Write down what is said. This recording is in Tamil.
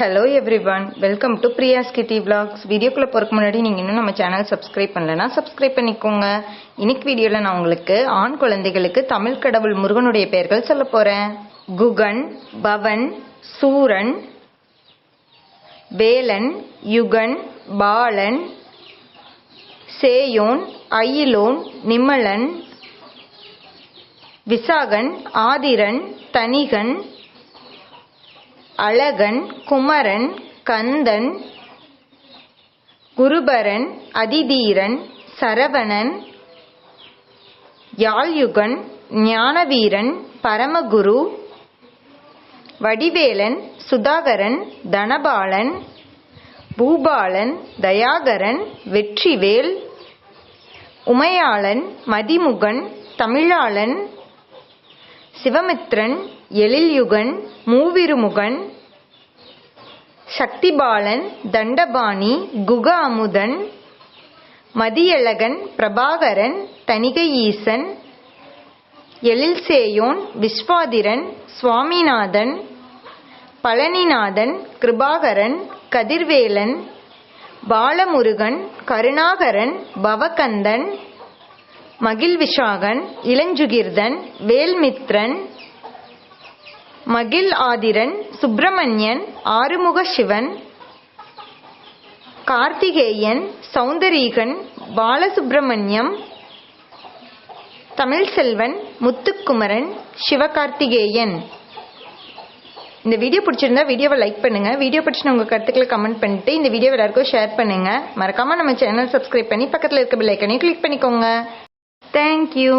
Hello everyone welcome to Priya's kitty vlogs. வீடியோக்குள்ளே போகிறக்கு முன்னாடி நீங்கள் இன்னும் நம்ம சேனல் சப்ஸ்கிரைப் பண்ணலனா சப்ஸ்கிரைப் பண்ணிக்கோங்க. இன்னைக்கு வீடியோவில் நான் உங்களுக்கு ஆண் குழந்தைகளுக்கு தமிழ் கடவுள் முருகனுடைய பெயர்கள் சொல்ல போகிறேன் குகன் பவன் சூரன் வேலன் யுகன் பாலன் சேயோன் அயிலோன் நிமலன் விசாகன் ஆதிரன் தனிகன் அழகன் குமரன் கந்தன் குருபரன் அதிதீரன் சரவணன் யாழ்யுகன் ஞானவீரன் பரமகுரு வடிவேலன் சுதாகரன் தனபாலன் பூபாலன் தயாகரன் வெற்றிவேல் உமையாளன் மதிமுகன் தமிழாளன் சிவமித்ரன் எழில்யுகன் மூவிருமுகன் சக்திபாலன் தண்டபாணி குக அமுதன் மதியழகன் பிரபாகரன் தணிகை ஈசன் எழில்சேயோன் விஸ்வாதிரன் சுவாமிநாதன் பழனிநாதன் கிருபாகரன் கதிர்வேலன் பாலமுருகன் கருணாகரன் பவகந்தன் மகிழ்விஷாகன் இளஞ்சுகிர்தன் வேல்மித்ரன் மகில் ஆதிரன் சுப்பிரமணியன் ஆறுமுக சிவன் கார்த்திகேயன் சௌந்தரீகன் பாலசுப்பிரமணியம் தமிழ்செல்வன் முத்துக்குமரன் சிவகார்த்திகேயன். இந்த வீடியோ பிடிச்சிருந்தா வீடியோவை லைக் பண்ணுங்கள் வீடியோ பிடிச்சின உங்கள் கருத்துக்களை கமெண்ட் பண்ணிட்டு இந்த வீடியோ எல்லாருக்கும் ஷேர் பண்ணுங்கள் மறக்காமல் நம்ம சேனல் சப்ஸ்கிரைப் பண்ணி பக்கத்தில் இருக்க பெல் ஐக்கனையும் கிளிக் பண்ணிக்கோங்க. தேங்க்யூ